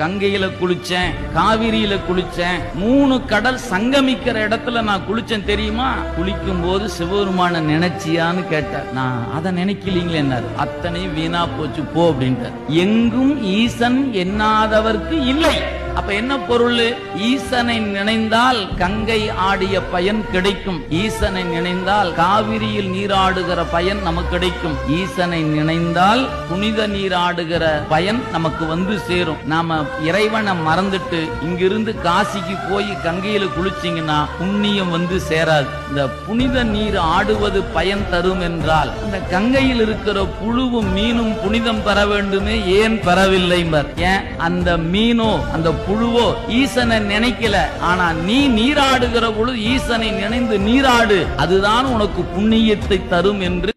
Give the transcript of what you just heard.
கங்கையில குளிச்சேன் காவிரியில குளிச்சேன் மூணு கடல் சங்கமிக்கிற இடத்துல நான் குளிச்சேன் தெரியுமா? குளிக்கும் போது சிவபெருமான நினைச்சியான்னு கேட்டார். நான் அதை நினைக்கலீங்களேன்னாரு அத்தனை வீணா போச்சு போ அப்படின்ட்டு எங்கும் ஈசன் எண்ணாதவர்க்கு இல்லை. அப்ப என்ன பொருள்? ஈசனை நினைந்தால் கங்கை ஆடிய பயன் கிடைக்கும். ஈசனை நினைந்தால் காவிரியில் நீராடுகிற பயன் நமக்கு கிடைக்கும். ஈசனை நினைந்தால் புனித நீராடுகிற பயன் நமக்கு வந்து சேரும். நாம இறைவனை மறந்துட்டு இங்கிருந்து காசிக்கு போய் கங்கையில குளிச்சிங்கன்னா புண்ணியம் வந்து சேராது. இந்த புனித நீர் ஆடுவது பயன் தரும் என்றால் இந்த கங்கையில் இருக்கிற புழுவும் மீனும் புனிதம் பெற வேண்டுமே ஏன் பெறவில்லை ஏன்? அந்த மீனோ அந்த புழுவோ ஈசனை நினைக்கல. ஆனா நீ நீராடுகிற பொழுது ஈசனை நினைந்து நீராடு அதுதான் உனக்கு புண்ணியத்தை தரும் என்று